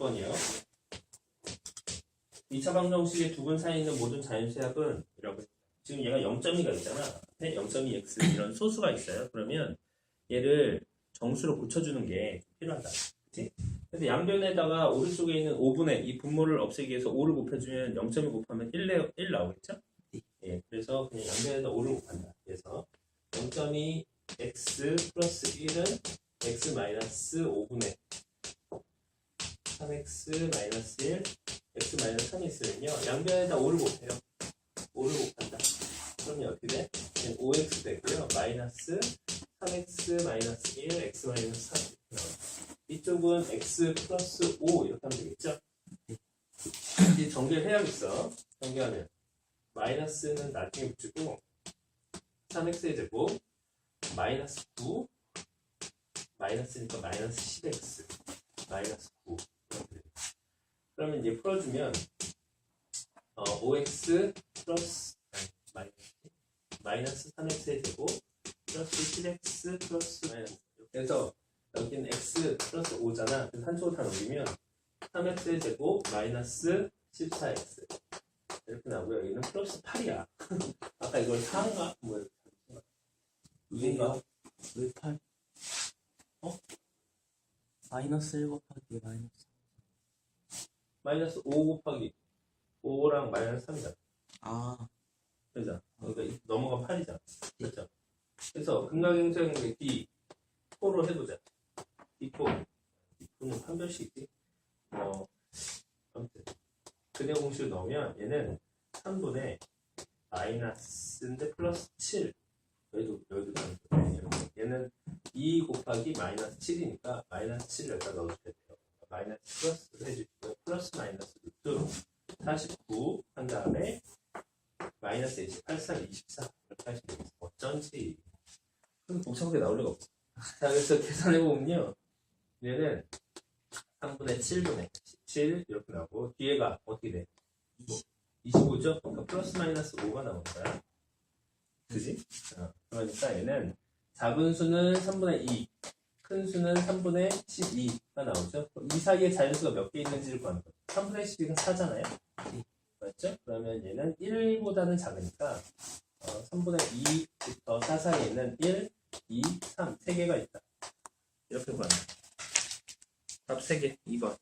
6번이요. 2차 방정식의 두근 사이에 있는 모든 자연수합은 이라고 지금 얘가 0.2가 있잖아. 0.2x 이런 소수가 있어요. 그러면 얘를 정수로 고쳐주는 게 필요하다. 그치? 그래서 양변에다가 오른쪽에 있는 5분의 이 분모를 없애기 위해서 5를 곱해주면 0.2 곱하면 1, 내, 1 나오겠죠? 예, 그래서 그냥 양변에다 5를 곱한다. 그래서 0.2 x 플러스 1은 x 마이너스 5분의 3x 마이너스 1 x 마이너스 3이 있으면요 양변에다 5를 곱해요 5를 곱한다 그러면 어떻게 돼? 5x 되고요 마이너스 3x 마이너스 1 x 마이너스 3 이렇게 나와요 이쪽은 x 플러스 5 이렇게 하면 되겠죠? 이제 전개를 해야겠어 전개하면 마이너스는 나중에 붙이고 3x의 제곱 마이너스 9 마이너스니까 마이너스 10x 마이너스 9 이렇게 돼요. 그러면 이제 풀어주면 어, 5x 플러스 아니, 마이너스 마이너스 3x의 제곱 플러스 10x 플러스 마이너스 그래서 여기는 x 플러스 5잖아 그래서 한쪽으로 다 넘기면 3x의 제곱 마이너스 14x 이렇게 나오고요 여기는 플러스 8이야 아까 이걸 4인가? 뭐 이렇게 위인가? 왜 8? 어? 마이너스 1 곱하기 마이너스 마이너스 5 곱하기 5랑 마이너스 3이잖아 아 그죠? 그러니까 이- 넘어가 8이잖아. 그렇죠? 그래서 근각행정의 D 4로 해보자. D4. D4는 판별식 있지? 뭐, 아무튼. 그대 공식을 넣으면 얘는 3분의 마이너스인데 플러스 7. 여기도, 여기도. 이렇게. 얘는 2 곱하기 마이너스 7이니까 마이너스 7을 여기다 넣어줘야 돼요. 마이너스 플러스를 해주시고요. 플러스 마이너스 루트 49 한 다음에 마이너스 1, 83, 24 이렇게 하시면 되겠어요. 어쩐지 그럼 복잡하게 나올 리가 없어. 자 그래서 계산해보면요 얘는 3분의 7분의 17 이렇게 나오고 뒤에가 어떻게 돼? 25 죠? 그러니까 플러스 마이너스 5가 나오는 거야. 그지? 어, 그러니까 얘는 작은 수는 3분의 2, 큰 수는 3분의 12가 나오죠? 이 사이에 자연수가 몇 개 있는지를 구하는 거죠. 3분의 12가 4잖아요? 맞죠? 그러면 얘는 1보다는 작으니까 어, 3분의 2부터 4 사이에는 1, 2, 3, 3개가 있다. 이렇게 구한다. 답 3개, 2번.